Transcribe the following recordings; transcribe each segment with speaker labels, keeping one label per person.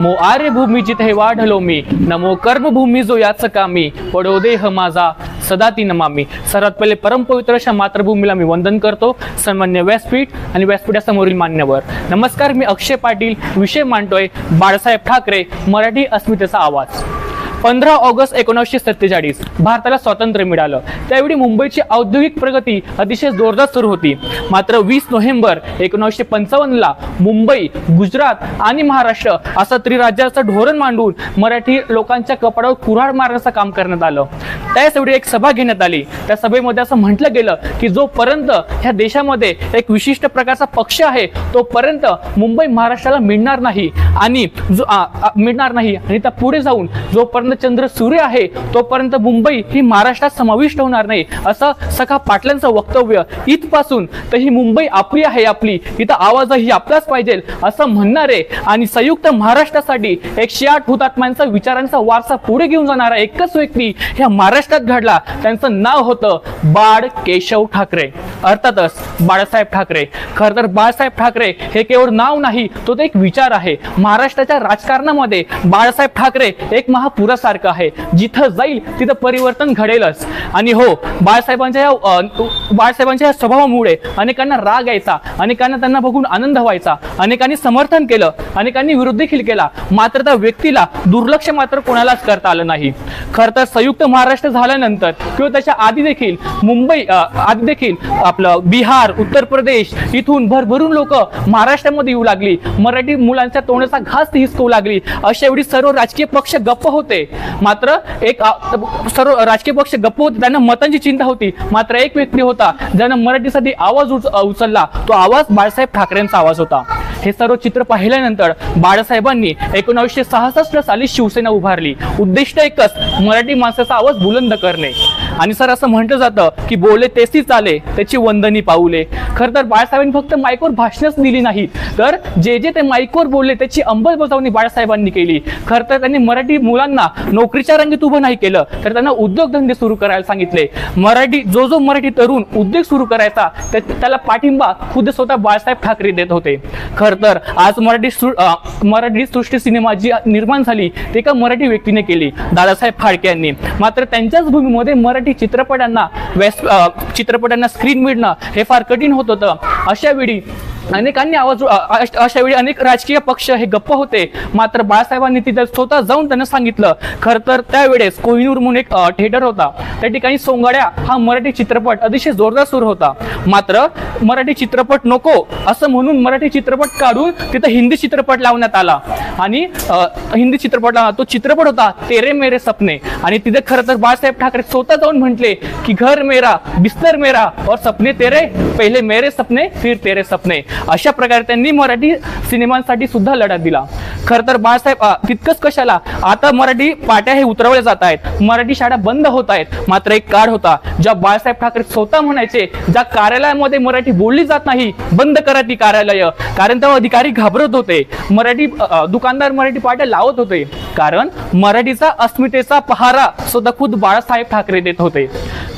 Speaker 1: नमो आर्यभूमी जिथे वाढलो मी नमो कर्मभूमी जो याच कामी पडो देह माझा सदा ती नमामी सर्वात पहिले परमपवित्र अशा मातृभूमीला मी वंदन करतो. सन्मान्य व्यासपीठ आणि व्यासपीठासमोरील मान्यवर. नमस्कार मी अक्षय पाटील. विषय मांडतोय बाळासाहेब ठाकरे मराठी अस्मितेचा आवाज. पंधरा ऑगस्ट एकोणीसशे सत्तेचाळीस भारताला स्वातंत्र्य मिळालं. त्यावेळी मुंबईची औद्योगिक प्रगती अतिशय जोरदार सुरू होती. मात्र वीस नोव्हेंबर एकोणीसशे पंचावन्नला मुंबई गुजरात आणि महाराष्ट्र असं त्रिराज्याचं धोरण मांडून मराठी लोकांच्या कपाडावर कुऱ्हाड मारण्याचं काम करण्यात आलं. त्याचवेळी एक सभा घेण्यात आली. त्या सभेमध्ये असं म्हटलं गेलं की जोपर्यंत ह्या देशामध्ये एक विशिष्ट प्रकारचा पक्ष आहे तोपर्यंत मुंबई महाराष्ट्राला मिळणार नाही आणि जो मिळणार नाही आणि त्या पुढे जाऊन जोपर्यंत चंद्र सूर्य आहे तोपर्यंत मुंबई ही महाराष्ट्रात समाविष्ट होणार नाही असं सखा पाटलांचं वक्तव्य. इथपासून तर ही मुंबई आपली आहे आपली इथं आवाजही आपलाच पाहिजे असं म्हणणारे आणि संयुक्त महाराष्ट्रासाठी एकशे आठ हुतात्म्यांचा विचारांचा वारसा पुढे घेऊन जाणारा एकच व्यक्ती ह्या महाराष्ट्रात घडला. त्यांचं नाव होतं बाळ केशव ठाकरे. अर्थातच बाळासाहेब ठाकरे. खर तर बाळासाहेब ठाकरे हे केवळ नाव नाही तो एक विचार आहे. महाराष्ट्राच्या राजकारणामध्ये बाळासाहेब ठाकरे एक महापुरासारखं आहे. जिथं जाईल तिथं परिवर्तन घडेलच. आणि हो बाळासाहेबांच्या या बाळासाहेबांच्या या स्वभावामुळे अनेकांना राग यायचा अनेकांना त्यांना बघून आनंद व्हायचा अनेकांनी समर्थन केलं अनेकांनी विरोध देखील केला. मात्र त्या व्यक्तीला दुर्लक्ष मात्र कोणालाच करता आलं नाही. खर तर संयुक्त महाराष्ट्र झाल्यानंतर किंवा त्याच्या आधी देखील मुंबई आधी देखील आपलं बिहार उत्तर प्रदेश इथून भरभरून लोक महाराष्ट्रामध्ये येऊ लागली. मराठी मुलांच्या तोंडाचा घास हिसकवू लागली. अशा एवढी सर्व राजकीय पक्ष गप्प होते. मात्र एक सर्व राजकीय पक्ष गप्प होते त्यांना मतांची चिंता होती. मात्र एक व्यक्ती होता ज्यानं मराठीसाठी आवाज उच- उचलला. तो आवाज बाळासाहेब ठाकरेंचा आवाज होता. हे सर्व चित्र पाहिल्यानंतर बाळासाहेबांनी एकोणावीसशे सहासष्ट साली शिवसेना उभारली. उद्दिष्ट एकच मराठी माणसाचा आवाज बुलंद करणे. आणि सर असं म्हटलं जातं की बोले तेसी चाले त्याची वंदनी पाऊले. खरं तर बाळासाहेबांनी फक्त माईकवर भाषणच दिली नाही. तर जे जे ते माईकवर बोलले त्याची अंमलबजावणी बाळासाहेबांनी केली. खरं तर त्यांनी मराठी मुलांना नोकरीच्या रंगीत उभं नाही केलं तर त्यांना उद्योगधंदे सुरू करायला सांगितले. मराठी जो जो मराठी तरुण उद्योग सुरू करायचा त्याला पाठिंबा खुद स्वतः बाळासाहेब ठाकरे देत होते. खरं तर आज मराठी सृ- मराठी सृष्टी सिनेमा जी निर्माण झाली ते एका मराठी व्यक्तीने केली दादासाहेब फाळके यांनी. मात्र त्यांच्याच भूमीमध्ये मराठी चित्रपटांना चित्रपटांना स्क्रीन मिळणं हे फार कठीण होत होतं. अशा वेळी अनेकांनी आवाज अशा वेळी अनेक राजकीय पक्ष हे गप्प होते. मात्र बाळासाहेबांनी तिथे स्वतः जाऊन त्यांना सांगितलं. खरं तर त्यावेळेस कोहिनूर म्हणून एक थिएटर होता. त्या ठिकाणी सोंगाड्या हा मराठी चित्रपट अतिशय जोरदार सुरू होता. मात्र मराठी चित्रपट नको असं म्हणून मराठी चित्रपट काढून तिथं हिंदी चित्रपट लावण्यात आला. आणि हिंदी चित्रपट लावला तो चित्रपट होता तेरे मेरे सपने. आणि तिथे खरं तर बाळासाहेब ठाकरे स्वतः जाऊन म्हटले की घर मेरा बिस्तर मेरा और सपने तेरे पहिले मेरे सपने फिर तेरे सपने. अशा प्रकारे त्यांनी मराठी सिनेमांसाठी सुद्धा लढा दिला. खरं तर बाळासाहेब तितकंच कशाला? आता मराठी पाट्या हे उतरवल्या जात आहेत. मराठी शाळा बंद होत आहेत. मात्र एक काळ होता ज्या बाळासाहेब ठाकरे स्वतः म्हणायचे ज्या कार्यालयामध्ये मराठी बोलली जात नाही बंद करा ती कार्यालय. कारण तेव्हा अधिकारी घाबरत होते. मराठी दुकानदार मराठी पाट्या लावत होते. कारण मराठीचा अस्मितेचा पहारा स्वतः खुद बाळासाहेब ठाकरे देत होते.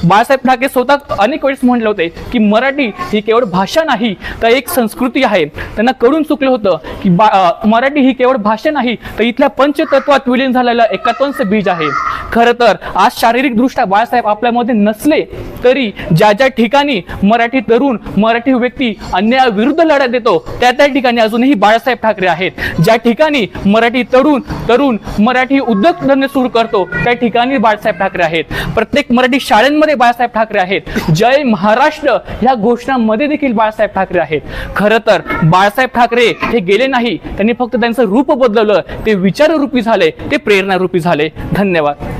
Speaker 1: बाळासाहेब ठाकरे स्वतः अनेक वेळेस म्हटले होते की मराठी ही केवळ भाषा नाही तर एक संस्कृती आहे. त्यांना कळून चुकलं होतं की बा मराठी ही केवळ भाषा नाही तर इथल्या पंचतत्वात विलीन झालेलं एकात्वंश बीज आहे. खरं तर आज शारीरिक दृष्ट्या बाळासाहेब आपल्यामध्ये नसले तरी ज्या ज्या ठिकाणी मराठी तरुण मराठी व्यक्ती अन्यायाविरुद्ध लढा देतो त्या त्या ठिकाणी अजूनही बाळासाहेब ठाकरे आहेत. ज्या ठिकाणी मराठी तरुण तरुण मराठी उद्योगधंदे सुरू करतो त्या ठिकाणी बाळासाहेब ठाकरे आहेत. प्रत्येक मराठी शाळेमध्ये बाळासाहेब ठाकरे आहेत. जय महाराष्ट्र ह्या घोषणामध्ये देखील बाळासाहेब ठाकरे आहेत. खरं तर बाळासाहेब ठाकरे हे गेले नाही त्यांनी फक्त त्यांचं रूप बदलवलं ते विचाररूपी झाले ते प्रेरणारूपी झाले. धन्यवाद.